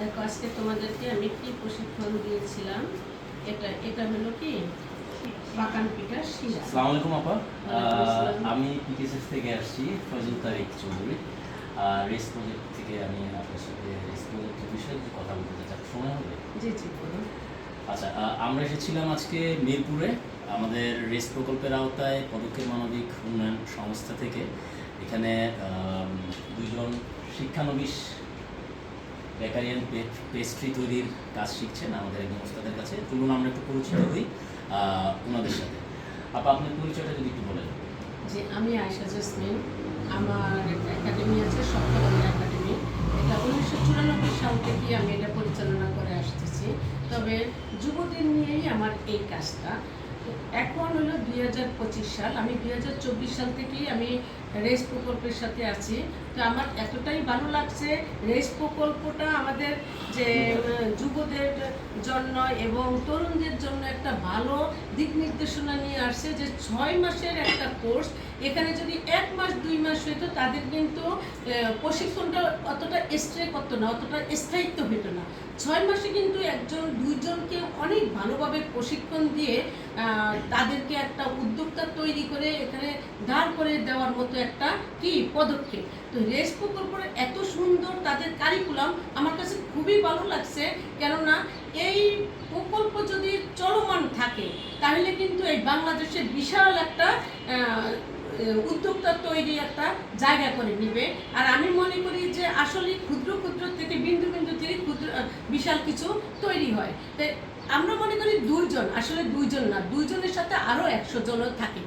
দেখো আজকে তোমাদেরকে আমি কি প্রশিক্ষণ দিয়েছিলাম? এটা এটা হলো কি? পাকান পিঠার শিরা। আসসালামু আলাইকুম আপা। আমি পিকেএসএস থেকে আসছি ফজল তারিক চৌধুরী। আর রেস প্রজেক্ট থেকে আমি আপনার সাথে রেস প্রজেক্টের বিষয়ে কিছু কথা বলতে চাই। সময় হবে? জি জি বলুন। আচ্ছা আমরা এসেছিলাম আজকে মিরপুরে আমাদের রেস প্রকল্পের আওতায় পদক্ষেপ মানবিক উন্নয়ন সংস্থা থেকে। এখানে আম, দুইজন শিক্ষানবিশ বেকারিয়ান পেস্ট্রি তৈরির কাজ শিখছেন আমাদের একজন ওস্তাদের কাছে। চলুন আমরা একটু পরিচিত হই ওনাদের সাথে। আপা, আপনার পরিচয়টা যদি একটু বলেন। যে আমি আয়শা জেসমিন। আমার একাডেমি আছে সপ্তম একাডেমি এটা উনিশশো চুরানব্বই সাল থেকে আমি এটা পরিচালনা করে আসতেছি। তবে যুবদের নিয়েই আমার এই কাজটা। এখন হলো দুই হাজার পঁচিশ সাল। আমি দুই হাজার চব্বিশ সাল থেকেই আমি রেস প্রকল্পের সাথে আছি। তো আমার এতটাই ভালো লাগছে, রেস প্রকল্পটা আমাদের যে যুবদের জন্য এবং তরুণদের জন্য একটা ভালো দিক নির্দেশনা নিয়ে আসছে যে ছয় মাসের একটা কোর্স। এখানে যদি এক মাস, দুই মাস হইতো, তাদের কিন্তু প্রশিক্ষণটা অতটা স্ট্রে করতো না, অতটা স্থায়িত্ব হইতো না। ছয় মাসে কিন্তু একজন, দুইজনকে অনেক ভালোভাবে প্রশিক্ষণ দিয়ে তাদেরকে একটা উদ্যোক্তা তৈরি করে এখানে দাঁড় করে দেওয়ার মতো একটা কি পদক্ষেপ। তো রেস প্রকল্পের এত সুন্দর তাদের কারিকুলাম আমার কাছে খুবই ভালো লাগছে, কেননা এই প্রকল্প যদি চলমান থাকে, তাহলে কিন্তু এই বাংলাদেশের বিশাল একটা উদ্যোক্তা তৈরি একটা জায়গা করে নিবে। আর আমি মনে করি যে আসলে ক্ষুদ্র ক্ষুদ্র থেকে বিন্দু বিন্দু থেকে ক্ষুদ্র বিশাল কিছু তৈরি হয়। তাই আমরা মনে করি দুইজন, আসলে দুইজন না, দুইজনের সাথে আরও একশো জনও থাকে।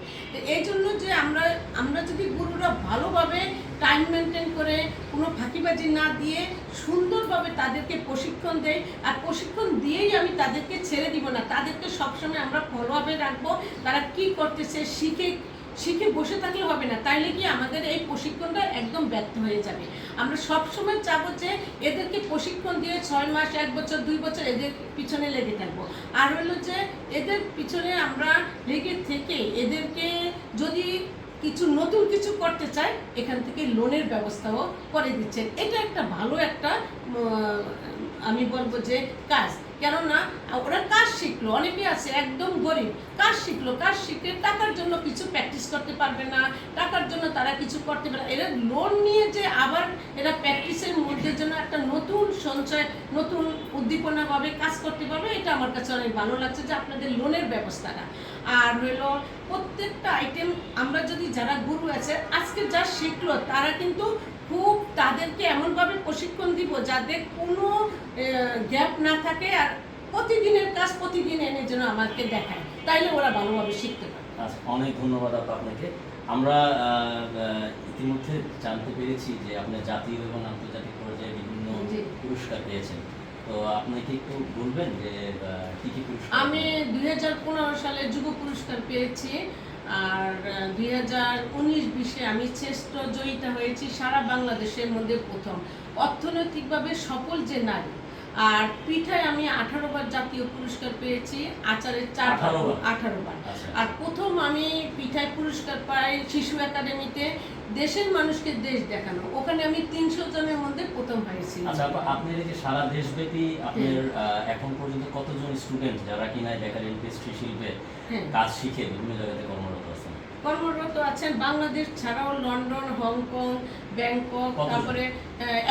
এই জন্য যে আমরা আমরা যদি গুরুরা ভালোভাবে টাইম মেনটেন করে কোনো ফাঁকিবাজি না দিয়ে সুন্দরভাবে তাদেরকে প্রশিক্ষণ দেয় আর প্রশিক্ষণ দিয়েই আমি তাদেরকে ছেড়ে দিব না, তাদেরকে সবসময় আমরা ফলোআপে রাখব, তারা কি করতেছে, শিখে শিখে বসে থাকলে হবে না, তাইলে কি আমাদের এই প্রশিক্ষণটা একদম ব্যর্থ হয়ে যাবে। আমরা সব সময় চাবো যে এদেরকে প্রশিক্ষণ দিয়ে ছয় মাস, এক বছর, দুই বছর এদের পিছনে লেগে থাকব। আর হলো যে এদের পিছনে আমরা লেগে থেকে এদেরকে যদি কিছু নতুন কিছু করতে চায় এখান থেকে লোনের ব্যবস্থাও করে দিচ্ছেন। এটা একটা ভালো একটা আমি বলব যে কাজ। কেননা, ওরা কাজ শিখলো অনেকে আছে একদম গরিব। কাজ শিখলো, কাজ শিখে টাকার জন্য কিছু প্র্যাকটিস করতে পারবে না, টাকার জন্য তারা কিছু করতে পারে এরা লোন নিয়ে যে আবার এরা প্র্যাকটিসের মধ্যে যেন একটা নতুন সঞ্চয়, নতুন উদ্দীপনাভাবে কাজ করতে পারবে, এটা আমার কাছে অনেক ভালো লাগছে যে আপনাদের লোনের ব্যবস্থাটা। আর হলো প্রত্যেকটা আইটেম আমরা যদি যারা গুরু আছে, আজকে যা শিখলো, তারা কিন্তু খুব তাদেরকে এমনভাবে প্রশিক্ষণ দিব যাতে কোনো গ্যাপ না থাকে আর প্রতিদিনের কাজ প্রতিদিন এনে যেন আমাকে দেখায়। তাইলে ওরা ভালোভাবে শিখতে পারে। আচ্ছা অনেক ধন্যবাদ আপা আপনাকে। আমরা ইতিমধ্যে জানতে পেরেছি যে আপনি জাতীয় এবং আন্তর্জাতিক পর্যায়ে বিভিন্ন পুরস্কার পেয়েছেন। তো আপনি কি একটু বলবেন যে কি কি পুরস্কার আমি দুই হাজার পনেরো সালে যুব পুরস্কার পেয়েছি। আর দুই হাজার উনিশ বিশে আমি শ্রেষ্ঠ জয়িতা হয়েছি সারা বাংলাদেশের মধ্যে প্রথম। অর্থনৈতিকভাবে সফল যে নারী আর পিঠায় আমি আঠারো বার জাতীয় পুরস্কার পেয়েছি আচারের চার বার? আঠারো বার। আচ্ছা। আর প্রথম আমি পিঠায় পুরস্কার পাই শিশু একাডেমিতে দেশের মানুষকে দেশ দেখানো। ওখানে আমি তিনশো জনের মধ্যে প্রথম হয়েছি। আচ্ছা আপা, আপনার এই যে সারা দেশব্যাপী আপনার আহ, এখন পর্যন্ত কতজন স্টুডেন্ট যারা কিনা দেখালেন ইন্ডাস্ট্রি শিল্পে হ্যাঁ। কাজ শিখে বিভিন্ন জায়গাতে কর্মরত আছেন? কর্মরত আছেন বাংলাদেশ ছাড়াও লন্ডন হংকং ব্যাংকক তারপরে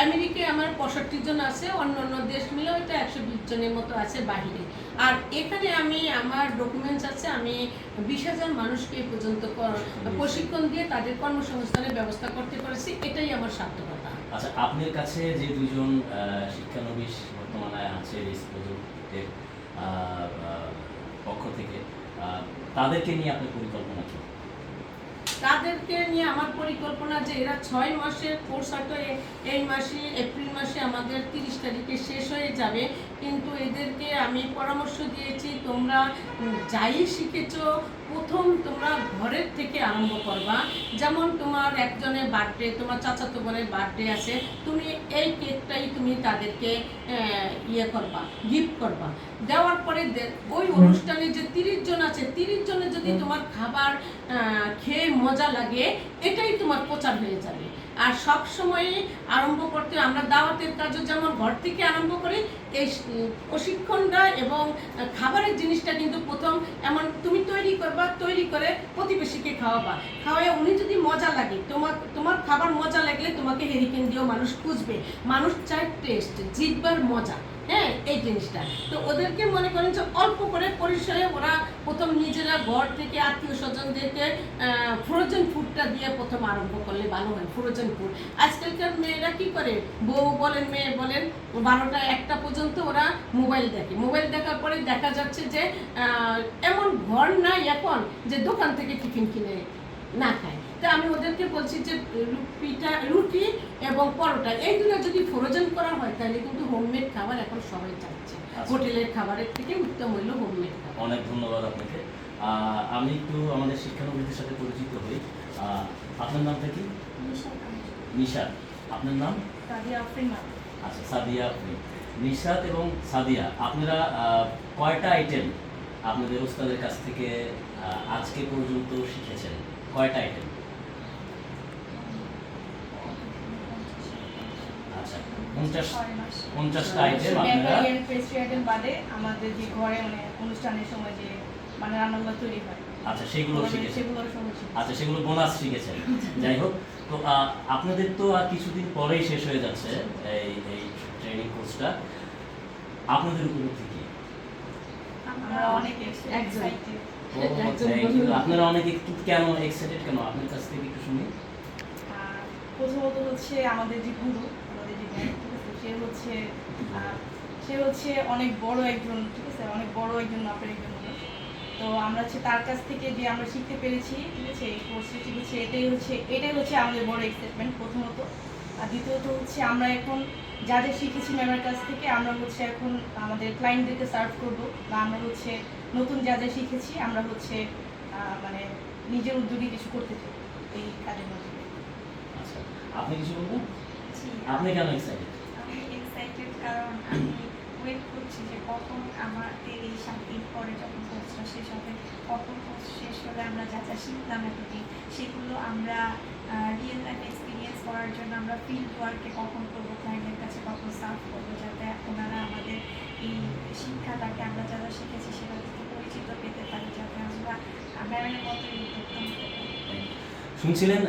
আমেরিকায় আমার পঁয়ষট্টি জন আছে অন্য অন্য দেশ মিলে হয়তো একশো বিশ জনের মতো আছে বাহিরে। আর এখানে আমি আমার ডকুমেন্টস আছে আমি বিশ হাজার মানুষকে এ পর্যন্ত প্রশিক্ষণ দিয়ে তাদের কর্মসংস্থানের ব্যবস্থা করতে পারছি এটাই আমার সার্থকতা। আচ্ছা আপনার কাছে যে দুজন শিক্ষানবিশ বর্তমানে আছে প্রজেক্টের আহ, পক্ষ থেকে তাদেরকে নিয়ে আপনার পরিকল্পনা কি? তাদেরকে নিয়ে আমার পরিকল্পনা যে এরা ছয় মাসের কোর্স হয়তো এই মাসে এপ্রিল মাসে আমাদের তিরিশ তারিখে শেষ হয়ে যাবে। কিন্তু এদেরকে আমি পরামর্শ দিয়েছি তোমরা যাই শিখেছো প্রথম তোমরা ঘরের থেকে আরম্ভ করবা। যেমন তোমার একজনের বার্থডে তোমার চাচাতো বোনের বার্থডে আছে তুমি এই কেকটাই তুমি তাদেরকে ইয়ে করবা গিফট করবা। দেওয়ার পরে ওই অনুষ্ঠানে যে তিরিশ জন আছে তিরিশ জনের যদি তোমার খাবার খেয়ে মজা লাগে, এটাই তোমার প্রচার হয়ে যাবে। আর সব সময় আরম্ভ করতে, আমরা দাওয়াতের কাজও যেমন ঘর থেকে আরম্ভ করি, এই প্রশিক্ষণটা এবং খাবারের জিনিসটা কিন্তু প্রথম এমন তুমি তৈরি করবা, তৈরি করে প্রতিবেশীকে খাওয়াবা। খাওয়ায় উনি যদি মজা লাগে তোমার তোমার খাবার মজা লাগলে তোমাকে হেরিকেন দিয়েও মানুষ খুঁজবে। মানুষ চায় টেস্ট জিতবার মজা। হ্যাঁ এই জিনিসটা। তো ওদেরকে মনে করেন যে অল্প করে পরিসরে ওরা প্রথম নিজেরা ঘর থেকে আত্মীয় স্বজনদেরকে ফ্রোজেন ফুডটা দিয়ে প্রথম আরম্ভ করলে ভালো হয় ফ্রোজেন ফুড আজকালকার মেয়েরা কি করে? বউ বলেন, মেয়ে বলেন, বারোটা একটা পর্যন্ত ওরা মোবাইল দেখে। মোবাইল দেখার পরে দেখা যাচ্ছে যে এমন ঘর নাই এখন যে দোকান থেকে টিফিন কিনে না খায়। তো আমি ওদেরকে বলছি যে রু- পিঠা রুটি এবং পরোটা এই দুটো যদি ফ্রোজেন করা হয় তাহলে কিন্তু হোমমেড খাবার এখন সবাই চাচ্ছে। হোটেলের খাবারের থেকে উত্তম হইল হোমমেড খাবার। অনেক ধন্যবাদ আপনাকে। আমি একটু আমাদের শিক্ষানবিদের সাথে পরিচিত হই। আপনার নামটা কি? নিশাদ আপনার নাম? আচ্ছা সাদিয়া আপনি নিশাদ এবং সাদিয়া আপনারা কয়টা আইটেম আপনাদের ওস্তাদের কাছ থেকে আজকে পর্যন্ত শিখেছেন? কয়টা আইটেম আচ্ছা পঞ্চাশ পঞ্চাশটা আইটেম আপনারা বাদে আমাদের যে ঘরে মানে অনুষ্ঠানের সময় যে মানে রান্নাগুলো তৈরি হয়। আচ্ছা সেগুলো শিখেছেন। শিখি। আচ্ছা সেগুলো বোনাস শিখেছেন। যাই হোক তো আপনাদের তো আর কিছুদিন পরেই শেষ হয়ে যাচ্ছে এই এই ট্রেনিং কোর্সটা আপনাদের উপলব্ধি কি? আমরা অনেক এক্সাইটেড। আপনারা অনেক একটু কেন এক্সাইটেড কেন? আপনার কাছ থেকে একটু শুনি। প্রথমত হচ্ছে আমাদের যে গুরু আমাদের যে সে হচ্ছে সে হচ্ছে অনেক বড় একজন, ঠিক আছে? অনেক বড় একজন মাপের একজন তো আমরা হচ্ছে তার কাছ থেকে যে আমরা শিখতে পেরেছি, ঠিক আছে? এই কোর্সে ঠিক আছে? এটাই হচ্ছে এটাই হচ্ছে আমাদের বড় এক্সাইটমেন্ট প্রথমত। আর দ্বিতীয়ত হচ্ছে আমরা এখন যা যা শিখেছি ম্যামের কাছ থেকে, আমরা হচ্ছে এখন আমাদের ক্লায়েন্টদেরকে সার্ভ করব। বা আমরা হচ্ছে নতুন যা যা শিখেছি, আমরা হচ্ছে মানে নিজের উদ্যোগে কিছু করতে চাই এই কাজের মাধ্যমে। আচ্ছা আপনি কিছু বলবেন? আপনি কেন এক্সাইটেড আমি এক্সাইটেড কারণ আমি ওয়েট করছি যে কখন আমাদের এই সাত দিন পরে যখন কোর্সটা শেষ হবে কখন কোর্স শেষ হলে আমরা যা যা শিখলাম এতদিন সেগুলো আমরা রিয়েল লাইফ এক্সপিরিয়েন্স করার জন্য আমরা ফিল্ড ওয়ার্কে কখন করব ক্লায়েন্টের কাছে কখন সার্ভ করব যাতে ওনারা আমাদের এই শিক্ষাটাকে আমরা যা যা শিখেছি সেটা থেকে পরিচিত পেতে পারি যাতে আমরা ম্যামের উদ্যোক্তা শুনছিলেন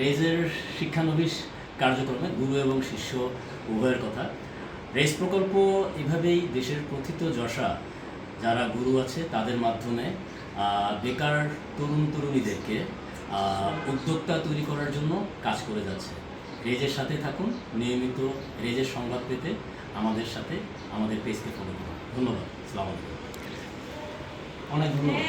রেজের শিক্ষানবিশ কার্যক্রমে গুরু এবং শিষ্য উভয়ের কথা। রেস প্রকল্প এভাবেই দেশের কথিত যশা, যারা গুরু আছে, তাদের মাধ্যমে বেকার তরুণ তরুণীদেরকে উদ্যোক্তা তৈরি করার জন্য কাজ করে যাচ্ছে। রেজের সাথে থাকুন, নিয়মিত রেজের সংবাদ পেতে আমাদের সাথে, আমাদের পেজকে ফলো করুন। ধন্যবাদ। আলাইকুম। অনেক ধন্যবাদ।